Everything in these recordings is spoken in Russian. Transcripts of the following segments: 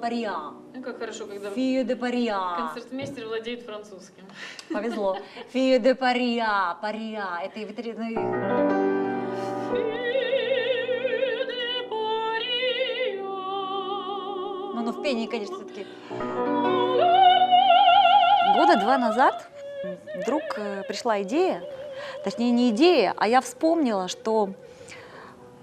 пария. Ну, как хорошо, когда Фию де пария. концертмейстер владеет французским. Повезло. Фию де пария. Пария. Это и ветеринарный... Ну, ну, в пении, конечно, все-таки. Года два назад вдруг э, пришла идея, точнее не идея, а я вспомнила, что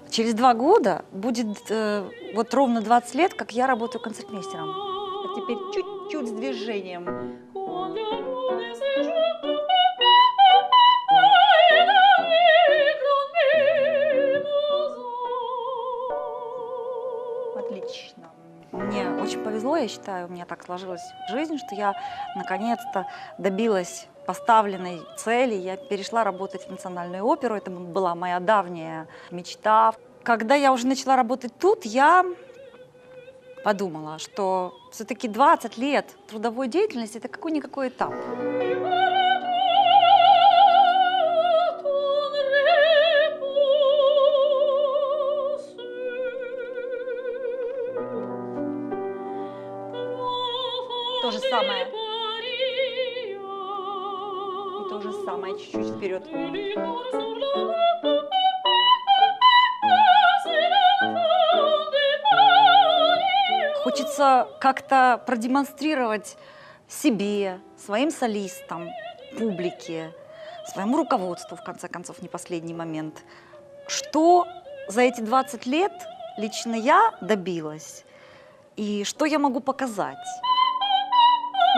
через два года будет э, вот ровно 20 лет, как я работаю концертмейстером. А теперь чуть-чуть с движением. Отлично. Мне очень повезло, я считаю, у меня так сложилась жизнь, что я наконец-то добилась поставленной цели. Я перешла работать в национальную оперу. Это была моя давняя мечта. Когда я уже начала работать тут, я подумала, что все-таки 20 лет трудовой деятельности – это какой-никакой этап. Чуть-чуть вперед. Хочется как-то продемонстрировать себе, своим солистам, публике, своему руководству, в конце концов, не последний момент, что за эти 20 лет лично я добилась и что я могу показать.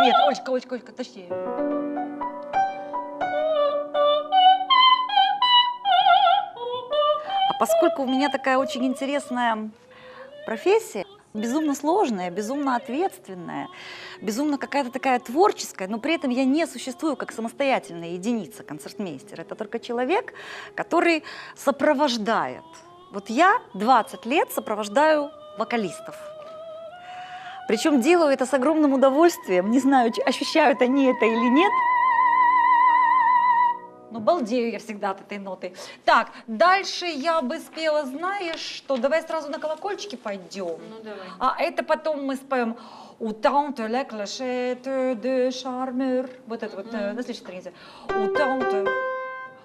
Нет, Олечка, Олечка, Олечка, точнее. Поскольку у меня такая очень интересная профессия, безумно сложная, безумно ответственная, безумно какая-то такая творческая, но при этом я не существую как самостоятельная единица, концертмейстер. Это только человек, который сопровождает. Вот я 20 лет сопровождаю вокалистов. Причем делаю это с огромным удовольствием. Не знаю, ощущают они это или нет. Ну, балдею я всегда от этой ноты. Так, дальше я бы спела, знаешь что, давай сразу на колокольчики пойдем. Ну, давай. А это потом мы споем «У tente la clochette de charmeur». Вот это вот э, на следующей странице. «У tente,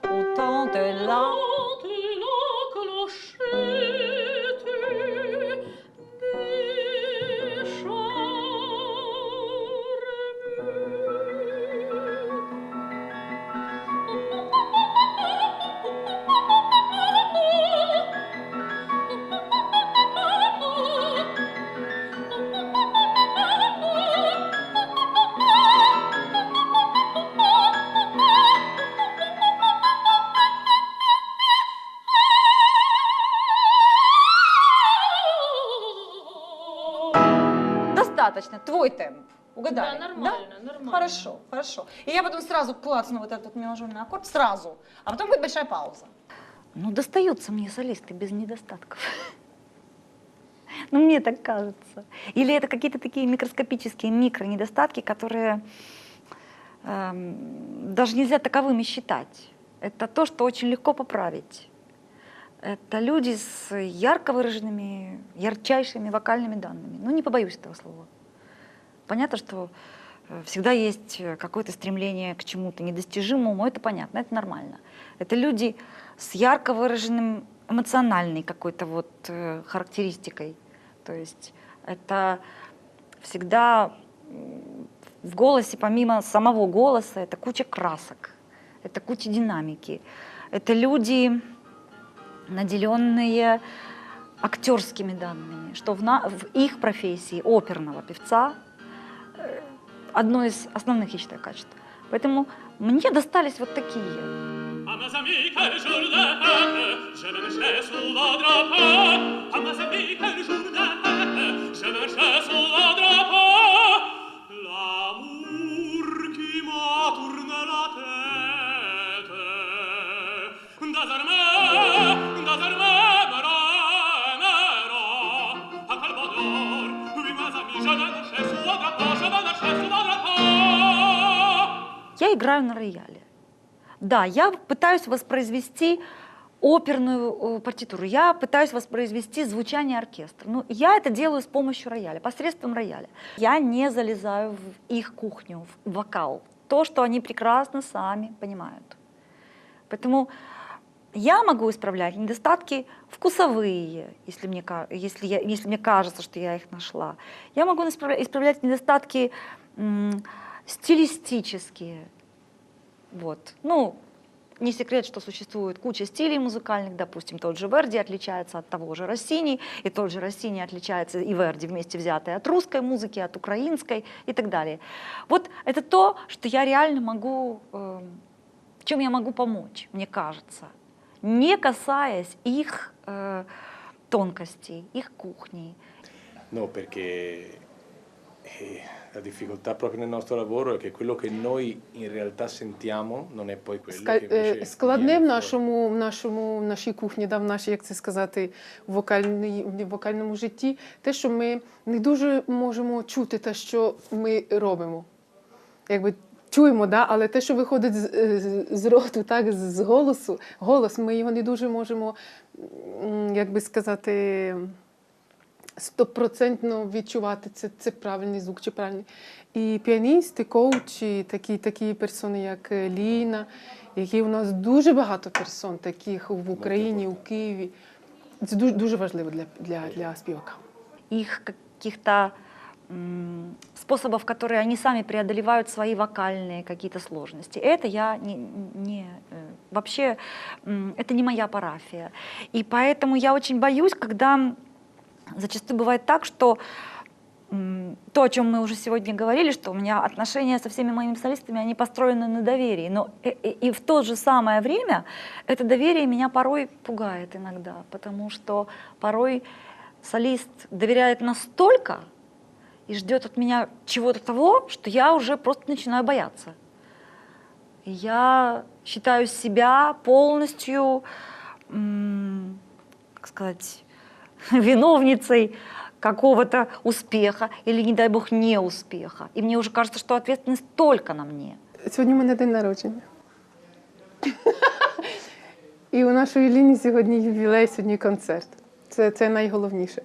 у tente la...» Достаточно, твой темп. Угадали? Да, нормально, нормально. Хорошо, хорошо. И я потом сразу клацну вот этот меланжольный аккорд, сразу. А потом будет большая пауза. Ну, достаются мне солисты без недостатков. Ну, мне так кажется. Или это какие-то такие микроскопические микронедостатки, которые эм, даже нельзя таковыми считать. Это то, что очень легко поправить. Это люди с ярко выраженными, ярчайшими вокальными данными. Ну, не побоюсь этого слова. Понятно, что э, всегда есть э, какое-то стремление к чему-то недостижимому, это понятно, это нормально. Это люди с ярко выраженным эмоциональной какой-то вот э, характеристикой. То есть это всегда в голосе, помимо самого голоса, это куча красок, это куча динамики. Это люди, наделенные актерскими данными, что в, на- в их профессии оперного певца одно из основных, я считаю, качеств. Поэтому мне достались вот такие. Je Я играю на рояле. Да, я пытаюсь воспроизвести оперную э, партитуру. Я пытаюсь воспроизвести звучание оркестра. Ну, я это делаю с помощью рояля, посредством рояля. Я не залезаю в их кухню, в вокал. То, что они прекрасно сами понимают. Поэтому я могу исправлять недостатки вкусовые, если мне, если, я, если мне кажется, что я их нашла. Я могу исправлять, исправлять недостатки стилистические. Вот. Ну, не секрет, что существует куча стилей музыкальных, допустим, тот же Верди отличается от того же Россини, и тот же Россини отличается и Верди вместе взятые от русской музыки, от украинской и так далее. Вот это то, что я реально могу, эм, чем я могу помочь, мне кажется, не касаясь их э, тонкостей, их кухни. No, perché eh, la difficoltà proprio nel nostro lavoro è che quello che noi in realtà sentiamo non è poi quello Ска- che е, Складне в нашому, в нашому, в нашій кухні, да, в нашій, як це сказати, вокальній, в вокальному житті, те, що ми не дуже можемо чути те, що ми робимо. Якби чуємо, да, але те, що виходить з, е, з- з роту, так, з, з голосу, голос, ми його не дуже можемо, як би сказати, стопроцентно відчувати, це, це правильний звук чи правильний. І піаністи, коучі, такі, такі персони, як е, Ліна, які у нас дуже багато персон, таких в Україні, у Києві. Це дуже, дуже важливо для, для, для співака. их каких-то м, способов, которые они сами преодолевают свои вокальные какие-то сложности. Это я не, не э, вообще м, это не моя парафия. И поэтому я очень боюсь, когда зачастую бывает так, что то, о чем мы уже сегодня говорили, что у меня отношения со всеми моими солистами, они построены на доверии. Но и, и- и в то же самое время это доверие меня порой пугает иногда, потому что порой солист доверяет настолько и ждет от меня чего-то того, что я уже просто начинаю бояться. Я считаю себя полностью, как сказать, виновницей какого-то успеха или, не дай бог, неуспеха. И мне уже кажется, что ответственность только на мне. Сьогодні у мене день народження. І у нашої Ліні сьогодні ювілей, сьогодні концерт. Це, це найголовніше.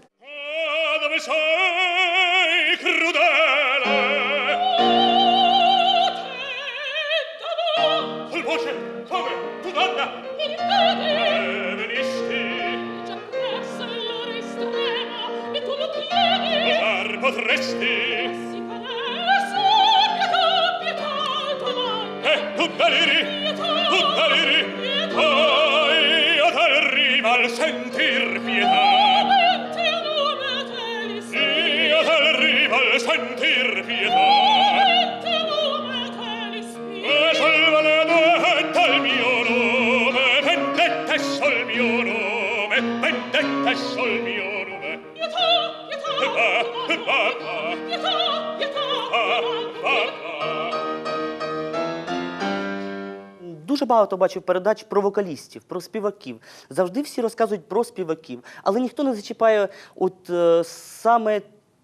it багато бачив передач про вокалістів, про співаків. Завжди всі розказують про співаків, але ніхто не зачіпає от е, саме.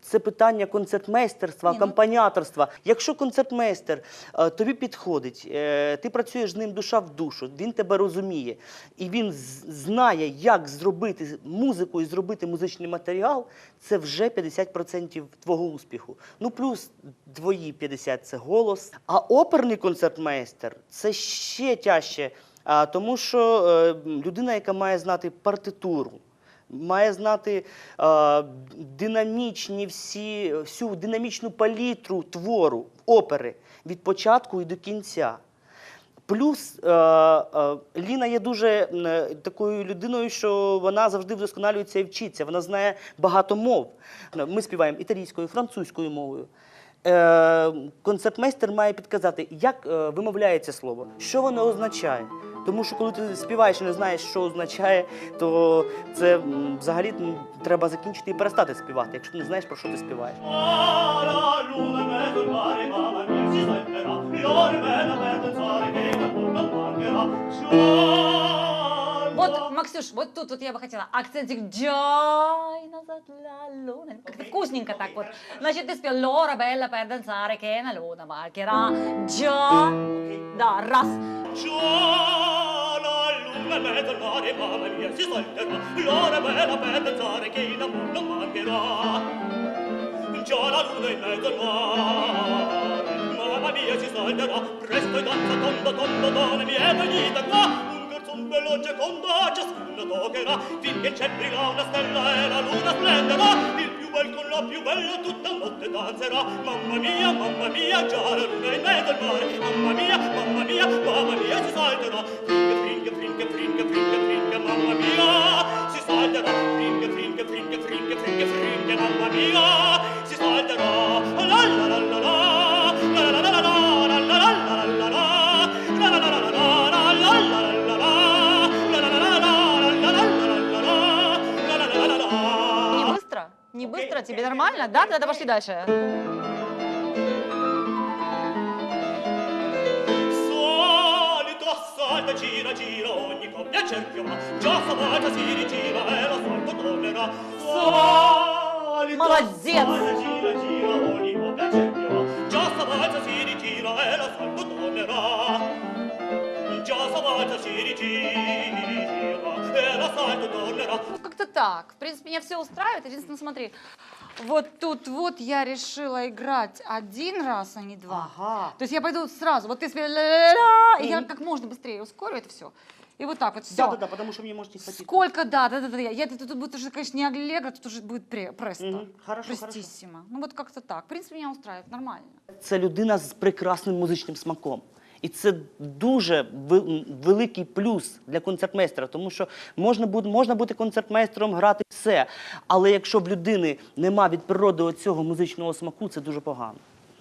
Це питання концертмейстерства, ну- акомпаніаторства. Якщо концертмейстер е, тобі підходить, е, ти працюєш з ним душа в душу, він тебе розуміє, і він знає, як зробити музику і зробити музичний матеріал, це вже 50% твого успіху. Ну плюс твої 50% – це голос. А оперний концертмейстер це ще тяжче, а, тому що е, людина, яка має знати партитуру. Має знати е, динамічні всі, всю динамічну палітру твору, опери від початку і до кінця. Плюс е, е, Ліна є дуже е, такою людиною, що вона завжди вдосконалюється і вчиться. Вона знає багато мов. Ми співаємо італійською, французькою мовою. Е, концертмейстер має підказати, як е, вимовляється слово, що воно означає. Тому що коли ти співаєш і не знаєш, що означає, то це взагалі треба закінчити і перестати співати, якщо ти не знаєш, про що ти співаєш. Вот, Максюш, вот тут вот я бы хотела акцентик джой назад ла луна. Как-то вкусненько так вот. Значит, ты спел Лора Белла per danzare che una luna marcherà. Già. Да, раз. Già la luna luna in mezzo al mare, mamma mia, si salterà. L'ora bella per danzare che in amor non mancherà. Già la luna in mezzo al mare, mamma mia, si salterà. Presto e danza tondo, tondo, donna mi è venita qua. un veloce conda ciascuno toccherà finché c'è brilla una stella e la luna splenderà. Il più bel con la più bella tutta notte danzerà. Mamma mia mamma mia già la luna in mezzo al mare. Mamma mia mamma mia mamma mia si salterà. Fringa fringa fringa fringa fringa mamma mia si salterà. Fringa fringa fringa fringa fringa fringa mamma mia. Быстро? Тебе нормально? Да? Тогда пошли дальше. Salta, gira, gira, ogni coppia cerchio va. Già stavolta si rigira e lo salto tornerà. Solito Молодец! gira, gira, ogni coppia cerchio va. Già stavolta si rigira e lo salto tornerà. Già stavolta si rigira e lo salto tornerà. Так. В принципе, меня все устраивает. Единственное, смотри, вот тут вот я решила играть один раз, а не два. Ага. То есть я пойду сразу, вот ты ля-ля-ля, и я как можно быстрее ускорю это все. И вот так вот все. Да, да, да, потому что мне может не хватить. Сколько, да, да, да, да. Я, тут, тут будет уже, конечно, не аллегро, тут уже будет пре, престо. Мгм, хорошо, хорошо. Престиссимо. Ну вот как-то так. В принципе, меня устраивает, нормально. Це людина з прекрасним музичним смаком. І це дуже вел- великий плюс для концертмейстера, тому що можна бути, можна бути концертмейстером, грати все. Але якщо в людини нема від природи цього музичного смаку, це дуже погано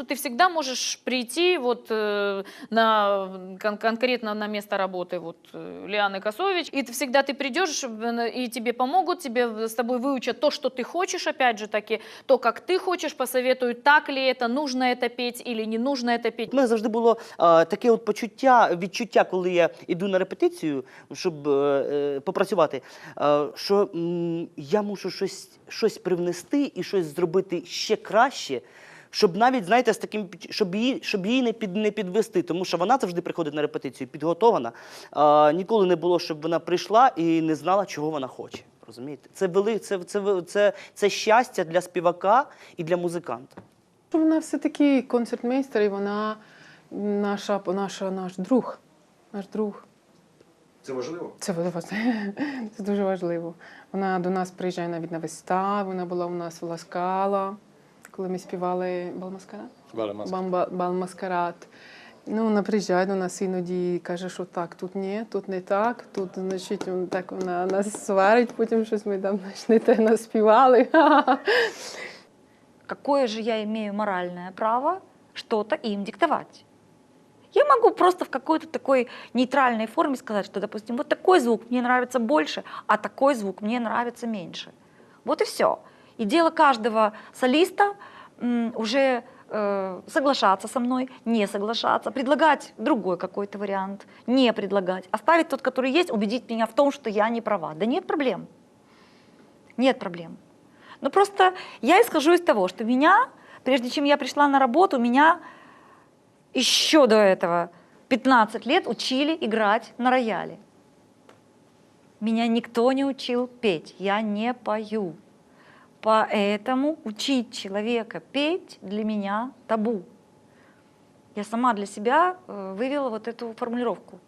Ты всегда можешь прийти вот э, на кон- конкретно на место работы вот э, Лианы Косович, и ты всегда ты придешь э, и тебе помогут, тебе с тобой выучат то, что ты хочешь, опять же таки, то, как ты хочешь, посоветуют, так ли это, нужно это петь или не нужно это петь. У мене завжди було е, таке от почуття, відчуття, коли я йду на репетицію, щоб е, е, попрацювати, е, що м, я мушу щось, щось привнести і щось зробити ще краще. Щоб навіть, знаєте, з таким, щоб її, щоб її не, під, не підвести, тому що вона завжди приходить на репетицію підготована. Е, ніколи не було, щоб вона прийшла і не знала, чого вона хоче. Розумієте? Це, вели, це, це, це, це, це щастя для співака і для музиканта. Вона все-таки концертмейстер, і вона наша, наша, наш друг. Наш друг. Це важливо. Це важливо. Це дуже важливо. Вона до нас приїжджає навіть на вистави. Вона була у нас в Ласкала, коли ми співали Балмаскарад. Vale, más. Бамба, Балмаскарад. Ну, вона приїжджає до нас іноді і каже, що так, тут ні, тут не так, тут, значить, он так вона нас сварить, потім щось ми там значить, не те наспівали. Какое же я имею моральное право что-то им диктовать? Я могу просто в какой-то такой нейтральной форме сказать, что, допустим, вот такой звук мне нравится больше, а такой звук мне нравится меньше. Вот и все. И дело каждого солиста уже э, соглашаться со мной, не соглашаться, предлагать другой какой-то вариант, не предлагать, оставить тот, который есть, убедить меня в том, что я не права. Да нет проблем. Нет проблем. Но просто я исхожу из того, что меня, прежде чем я пришла на работу, меня еще до этого 15 лет учили играть на рояле. Меня никто не учил петь, я не пою. Поэтому учить человека петь для меня табу. Я сама для себя э, вывела вот эту формулировку.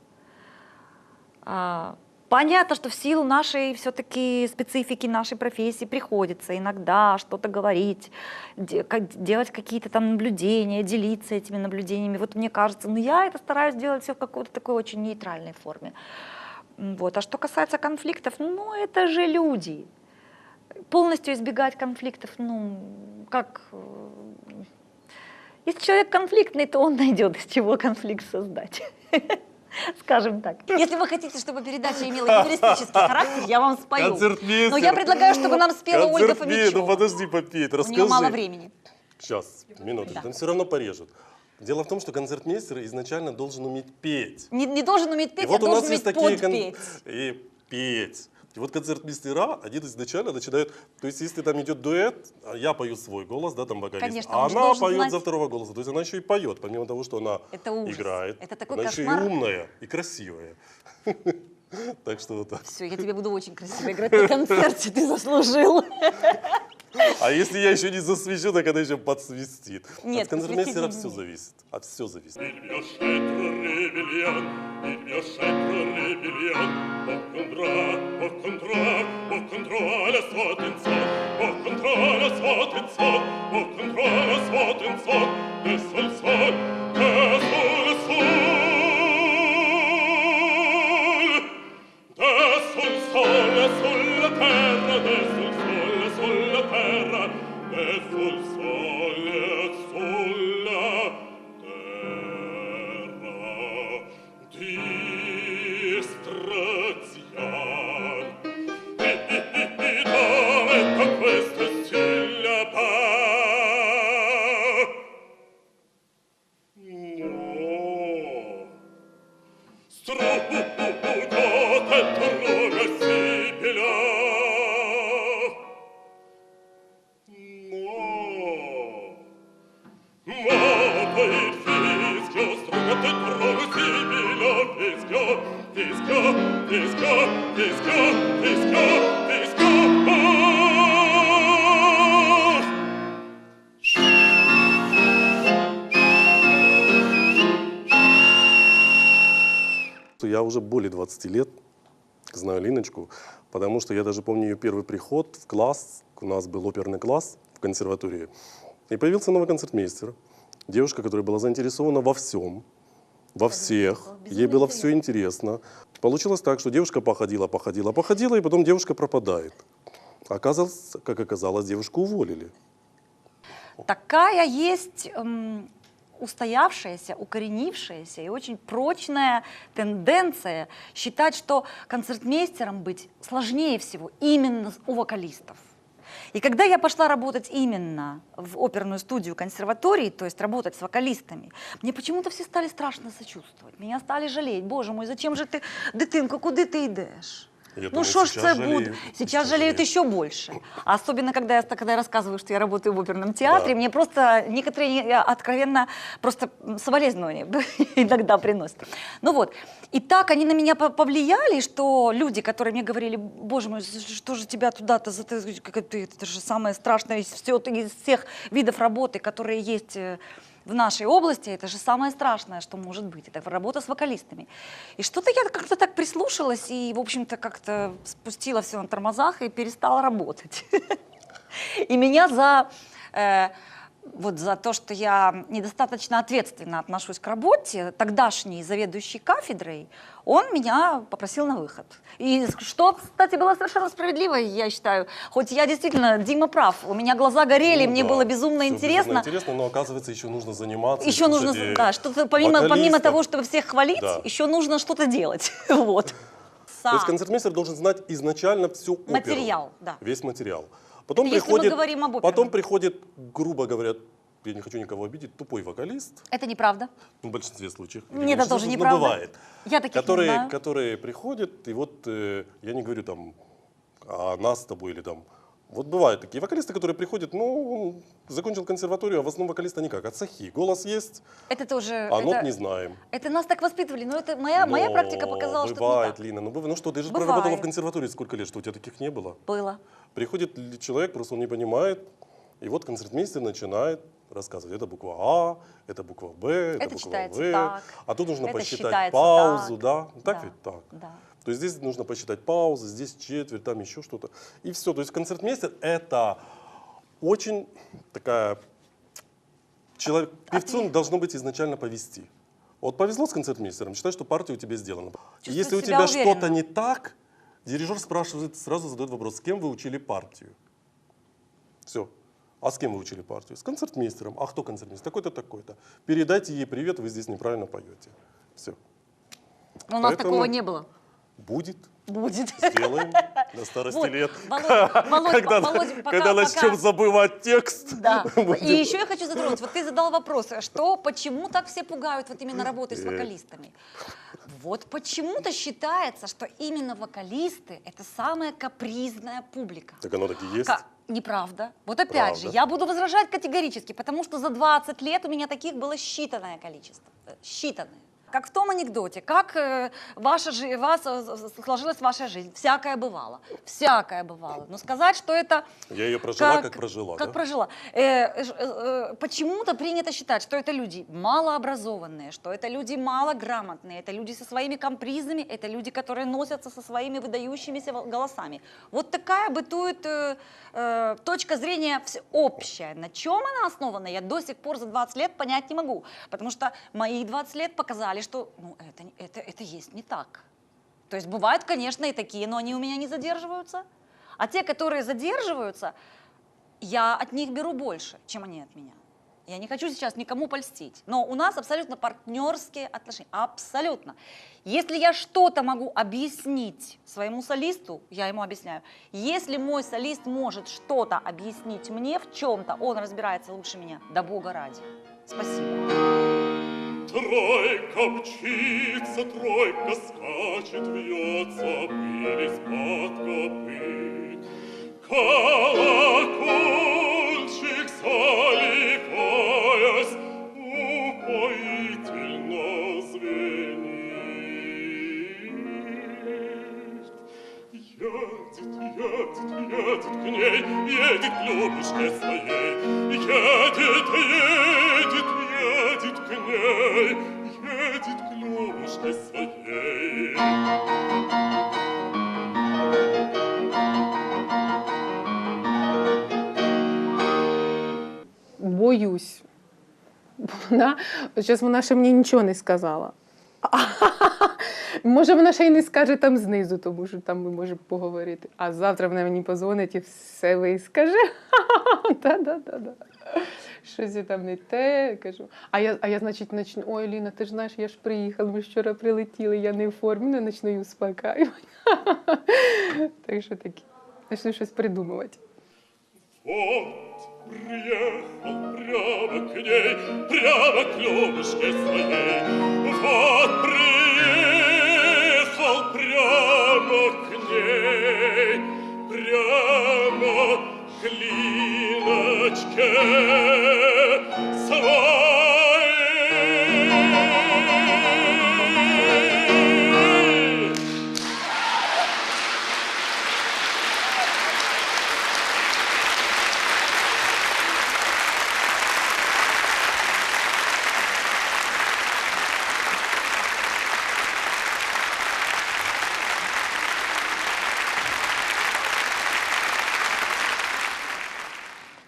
А, Понятно, что в силу нашей все-таки специфики нашей профессии приходится иногда что-то говорить, делать какие-то там наблюдения, делиться этими наблюдениями. Вот мне кажется, ну я это стараюсь делать все в какой-то такой очень нейтральной форме. Вот. А что касается конфликтов, ну это же люди. Полностью избегать конфликтов, ну как... э, Если человек конфликтный, то он найдет, из чего конфликт создать. Скажем так. Если вы хотите, чтобы передача имела юмористический характер, я вам спою. Концертмейстер. Но я предлагаю, чтобы нам спела Ольга Концертмей- Фомичева. Ну подожди попеть, У расскажи. нее мало времени. Сейчас, минуточку, Да. там все равно порежут. Дело в том, что концертмейстер изначально должен уметь петь. Не, не должен уметь петь, и вот а у нас должен есть уметь такие... кон- подпеть. И петь. И вот концертмейстера, они изначально начинают... То есть если там идет дуэт, а я пою свой голос, да, там вокалист, Конечно, а она поет знать- за второго голоса. То есть она еще и поет, помимо того, что она Это ужас. играет. Это такой она еще и кошмар. умная, и красивая. Так что вот так. Все, я тебе буду очень красиво играть на концерте, ты заслужил. А если я еще не засвечу, так она еще подсвистит. Нет, От не все зависит. От все зависит. Il mio scettro ribellion, É cum уже более 20 лет знаю Линочку, потому что я даже помню ее первый приход в класс. У нас был оперный класс в консерватории. И появился новый концертмейстер. Девушка, которая была заинтересована во всем, во всех. Ей было все интересно. Получилось так, что девушка походила, походила, походила, и потом девушка пропадает. Оказалось, как оказалось, девушку уволили. Такая есть м, устоявшаяся, укоренившаяся и очень прочная тенденция считать, что концертмейстером быть сложнее всего именно у вокалистов. И когда я пошла работать именно в оперную студию консерватории, то есть работать с вокалистами, мне почему-то все стали страшно сочувствовать. Меня стали жалеть. Боже мой, зачем же ты, дитинко, куди ти йдеш? Я ну что ж сейчас це жалеют. буде? Сейчас жалеют еще больше. Особенно, когда я, когда я рассказываю, что я работаю в оперном театре, Да. мне просто некоторые откровенно просто соболезнования иногда приносят. Ну вот. И так они на меня по- повлияли, что люди, которые мне говорили, боже мой, что же тебя туда-то, это же самое страшное из всех видов работы, которые есть э, в нашей области, это же самое страшное, что может быть. Это работа с вокалистами. И что-то я как-то так прислушалась и, в общем-то, как-то спустила все на тормозах и перестала работать. И меня за, э, вот за то, что я недостаточно ответственно отношусь к работе, тогдашний заведующий кафедрой, он меня попросил на выход. И что, кстати, было совершенно справедливо, я считаю. Хоть я действительно, Дима прав, у меня глаза горели, Ну мне да, было безумно интересно. интересно, но оказывается, еще нужно заниматься. Еще нужно, да, что-то помимо, помимо того, чтобы всех хвалить, Да. еще нужно что-то делать. Вот. То есть концертмейстер должен знать изначально всю оперу. Материал, да. Весь материал. Потом Если мы приходит, говорим об оперном. потом приходит, грубо говоря, я не хочу никого обидеть, тупой вокалист, Это неправда. ну, в большинстве случаев. Нет, это тоже но неправда. бывает. Я таких не которые, знаю. которые приходят, и вот э, я не говорю там о нас с тобой или там. Вот бывают такие вокалисты, которые приходят, ну, он закончил консерваторию, а в основном вокалиста никак. От сахи. Голос есть, Это тоже... а нот не знаем. Это нас так воспитывали, но это моя, моя Но практика показала, что это не бывает. Лина, ну, ну что, ты же Бывает. проработала в консерватории сколько лет, что у тебя таких не было? Было. Приходит человек, просто он не понимает, и вот концертмейстер начинает рассказывать, это буква А, это буква Б, это, Это буква В, так, а тут нужно это посчитать паузу, так. да? Так Да, ведь так? да. То есть здесь нужно посчитать паузы, здесь четверть, там еще что-то. И все. То есть концертмейстер это очень такая... Человек, певцу должно быть изначально повести. Вот повезло с концертмейстером, считай, что партия у тебя сделана. И Чувствует если у тебя что-то не так, дирижер спрашивает, сразу задает вопрос, с кем вы учили партию? Все. А с кем вы учили партию? С концертмейстером. А кто концертмейстер? Такой-то, такой-то. Передайте ей привет, вы здесь неправильно поете. Все. Но у нас Поэтому- такого не было. Будет. Будет. Сделаем на старости Вот, лет. Володя, Володь, когда Володя, пока- когда пока- начнем забывать текст. Да. будем- И еще я хочу затронуть. Вот ты задал вопрос, что, почему так все пугают вот именно работой с Э. вокалистами? Вот почему-то считается, что именно вокалисты это самая капризная публика. Так оно так и есть. Ка- Неправда. Вот опять же, Правда. я буду возражать категорически, потому что за 20 лет у меня таких было считанное количество. Считанное. Как в том анекдоте, как э, ваша жи- вас, э, сложилась ваша жизнь. Всякое бывало. Всякое бывало. Но сказать, что это Я ее прожила, как, прожила. как да? прожила. Э, ж- э, э, почему-то принято считать, что это люди малообразованные, что это люди малограмотные, это люди со своими капризами, это люди, которые носятся со своими выдающимися голосами. Вот такая бытует э, э, точка зрения общая. На чем она основана, я до сих пор за 20 лет понять не могу. Потому что мои 20 лет показали, что ну, это, это, это есть не так. То есть бывают, конечно, и такие, но они у меня не задерживаются. А те, которые задерживаются, я от них беру больше, чем они от меня. Я не хочу сейчас никому польстить, но у нас абсолютно партнерские отношения, абсолютно. Если я что-то могу объяснить своему солисту, я ему объясняю. Если мой солист может что-то объяснить мне в чем-то, он разбирается лучше меня, да бога ради. Спасибо. Тройка мчится, тройка скачет, вьется, пыль из-под копыт. Колокольчик, заливаясь, упоительно звенит. Едет, едет, едет к ней, едет к Любушке своей. Едет, едет к ней, едет к Любушке своей. Боюсь. Вона, зараз вона ще мені нічого не сказала. Може, вона ще й не скаже там знизу, тому що там ми можемо поговорити. А завтра вона мені позвонить і все вискаже. Да-да-да. Щось там не те кажу. А я, а я, значить, начну. Ой, Ліна, ти ж знаєш, я ж приїхала, ми вчора прилетіли, я не в формі, не почну успокаювати. Так що таке. Почну щось придумувати. Вот приехал прямо к ней, прямо к Любушке своей. Вот приехал прямо к ней, прямо к Линочке своей.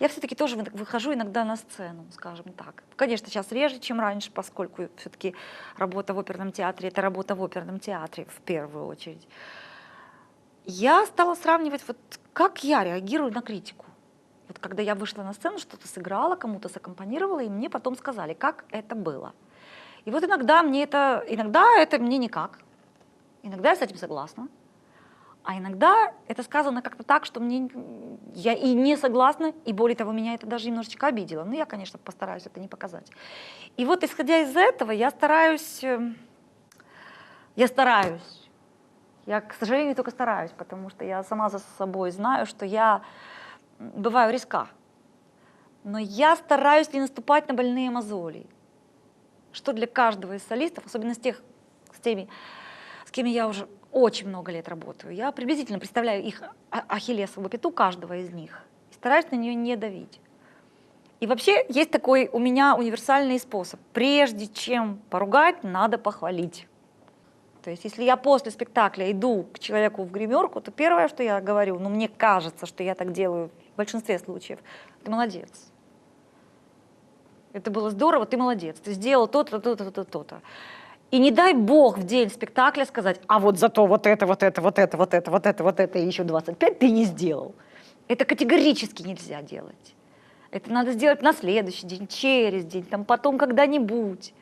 Я все-таки тоже вы- выхожу иногда на сцену, скажем так. Конечно, сейчас реже, чем раньше, поскольку все-таки работа в оперном театре – это работа в оперном театре в первую очередь. Я стала сравнивать, вот как я реагирую на критику. Вот когда я вышла на сцену, что-то сыграла, кому-то саккомпанировала, и мне потом сказали, как это было. И вот иногда мне это, иногда это мне никак, иногда я с этим согласна, а иногда это сказано как-то так, что мне я и не согласна, и более того, меня это даже немножечко обидело. Ну, я, конечно, постараюсь это не показать. И вот, исходя из этого, я стараюсь, эм, я стараюсь, я, к сожалению, только стараюсь, потому что я сама за собой знаю, что я бываю риска. Но я стараюсь не наступать на больные мозоли, что для каждого из солистов, особенно с тех, с теми, с кем я уже очень много лет работаю. Я приблизительно представляю их а- ахиллесову пяту каждого из них и стараюсь на нее не давить. И вообще есть такой у меня универсальный способ. Прежде чем поругать, надо похвалить. То есть если я после спектакля иду к человеку в гримерку, то первое, что я говорю, ну мне кажется, что я так делаю в большинстве случаев, ты молодец. Это было здорово, ты молодец, ты сделал то-то, то-то, то-то. И не дай бог в день спектакля сказать, а вот зато вот это, вот это, вот это, вот это, вот это, вот это, и еще 25 ты не сделал. Это категорически нельзя делать. Это надо сделать на следующий день, через день, там потом когда-нибудь.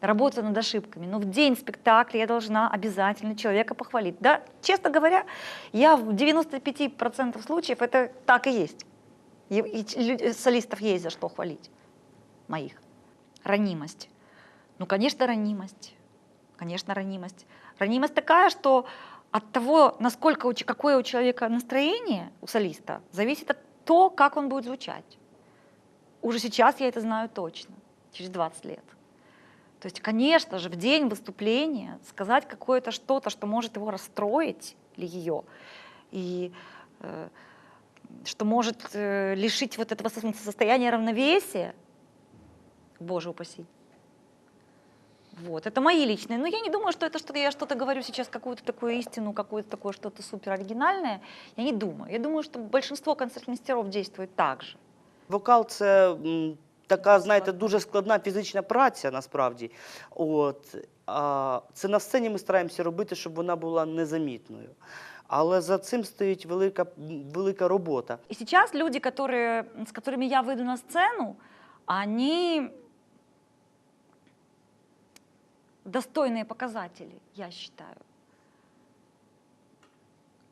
Работа над ошибками. Но в день спектакля я должна обязательно человека похвалить. Да, честно говоря, я в 95% случаев это так и есть. И, и лю- солистов есть за что хвалить моих. Ранимость. Ну, конечно, ранимость. Конечно, ранимость. Ранимость такая, что от того, насколько у, какое у человека настроение, у солиста, зависит от то, как он будет звучать. Уже сейчас я это знаю точно, через 20 лет. То есть, конечно же, в день выступления сказать какое-то что-то, что может его расстроить или ее, и э, что может э, лишить вот этого со- состояния равновесия, боже упаси. Вот, это мои личные. Но я не думаю, что это что я что-то говорю сейчас, какую-то такую истину, какое-то такое что-то супер оригинальное. Я не думаю. Я думаю, что большинство концертмейстеров действует так же. Вокал це м, така, знаєте, дуже складна фізична праця насправді. От, а, це на сцені ми стараємося робити, щоб вона була незамітною. Але за цим стоїть велика, м, велика робота. И сейчас люди, которые, с которыми я выйду на сцену, они достойные показатели, я считаю.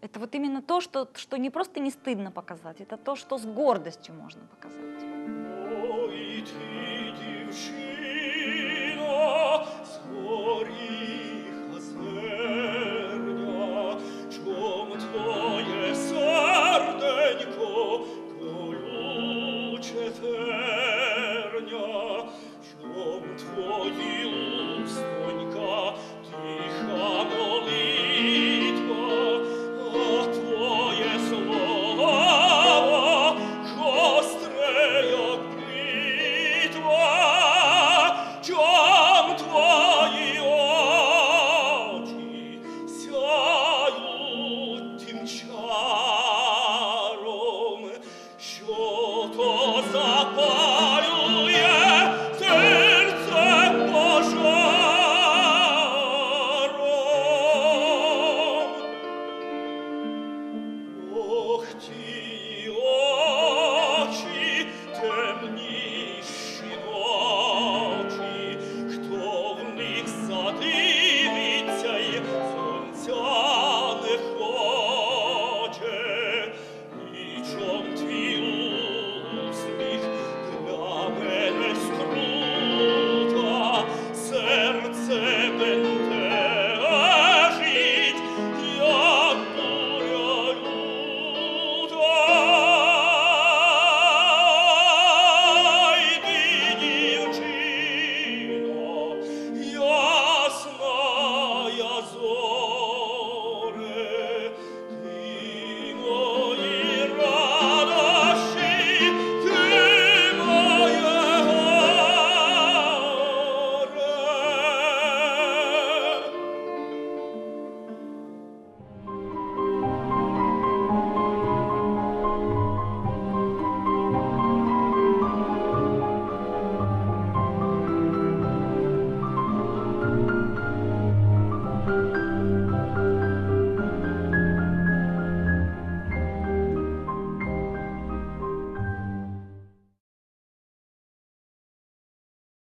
Это вот именно то, что, что не просто не стыдно показать, это то, что с гордостью можно показать. Ой, дівчино,